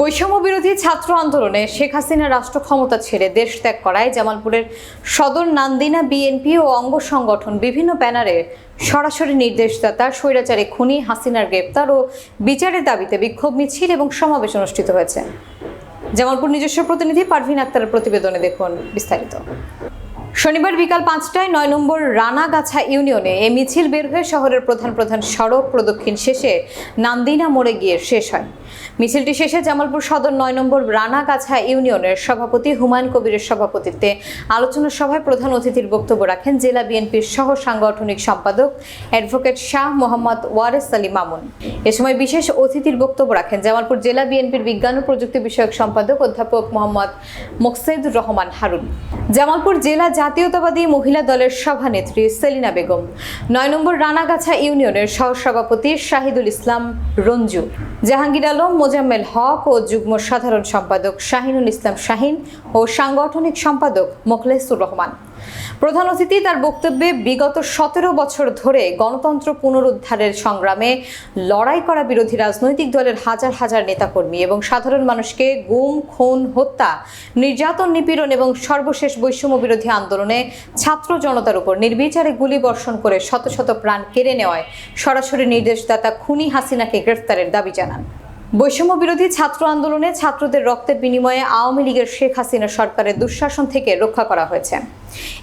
বৈষম্য বিরোধী ছাত্র আন্দোলনে শেখ হাসিনা রাষ্ট্র ক্ষমতা ছেড়ে দেশ ত্যাগ করায় জামালপুরের সদর নান্দিনা বিএনপি ও অঙ্গ সংগঠন বিভিন্ন ব্যানারে সরাসরি নির্দেশদাতা স্বৈরাচারী খুনি হাসিনার গ্রেপ্তার ও বিচারের দাবিতে বিক্ষোভ মিছিল এবং সমাবেশ অনুষ্ঠিত হয়েছে। জামালপুর নিজস্ব প্রতিনিধি পারভিন আক্তারের প্রতিবেদনে দেখুন বিস্তারিত। শনিবার বিকাল পাঁচটায় নয় নম্বর রানাগাছা ইউনিয়নে এ মিছিল বের হয়ে শহরের প্রধান প্রধান সড়ক প্রদক্ষিণ শেষে নান্দিনা মোড়ে গিয়ে শেষ হয়। মিছিলটি শেষে জামালপুর সদর নয় নম্বর রানাগাছা ইউনিয়নের সভাপতি হুমায়ুন কবিরের সভাপতিত্বে আলোচনা সভায় প্রধান অতিথির বক্তব্য রাখেন জেলা বিএনপির সহ সাংগঠনিক সম্পাদক অ্যাডভোকেট শাহ মোহাম্মদ ওয়ারেস আলী মামুন। এ সময় বিশেষ অতিথির বক্তব্য রাখেন জামালপুর জেলা বিএনপির বিজ্ঞান ও প্রযুক্তি বিষয়ক সম্পাদক অধ্যাপক মোহাম্মদ মোকসেদুর রহমান হারুন। জামালপুর জেলা জাতীয়তাবাদী মহিলা দলের সভানেত্রী সেলিনা বেগম। নয় নম্বর রানাগাছা ইউনিয়নের সহসভাপতি শাহিদুল ইসলাম রঞ্জু, জাহাঙ্গীর আলম, মোজাম্মেল হক ও যুগ্ম সাধারণ সম্পাদক শাহিনুল ইসলাম শাহিন ও সাংগঠনিক সম্পাদক মোখলেসুর রহমান। প্রধান অতিথি তার বক্তব্যে বিগত সতেরো বছর ধরে গণতন্ত্র পুনরুদ্ধারের সংগ্রামে লড়াই করা বিরোধী রাজনৈতিক দলের হাজার হাজার নেতাকর্মী এবং সাধারণ মানুষকে গুম, খুন, হত্যা, নির্যাতন, নিপীড়ন এবং সর্বশেষ বৈষম্য বিরোধী আন্দোলনে ছাত্র জনতার উপর নির্বিচারে গুলি বর্ষণ করে শত শত প্রাণ কেড়ে নেওয়ায় সরাসরি নির্দেশদাতা খুনি হাসিনাকে গ্রেফতারের দাবি জানান। বৈষম্য বিরোধী ছাত্র আন্দোলনে ছাত্রদের রক্তের বিনিময়ে আওয়ামী লীগের শেখ হাসিনা সরকারের দুঃশাসন থেকে রক্ষা করা হয়েছে।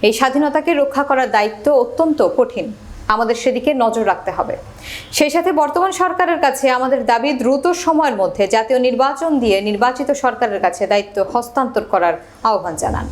এই স্বাধীনতাকে রক্ষা করার দায়িত্ব অত্যন্ত কঠিন। আমাদের সেদিকে নজর রাখতে হবে। সেই সাথে বর্তমান সরকারের কাছে আমাদের দাবি দ্রুত সময়ের মধ্যে জাতীয় নির্বাচন দিয়ে নির্বাচিত সরকারের কাছে দায়িত্ব হস্তান্তর করার আহ্বান জানান।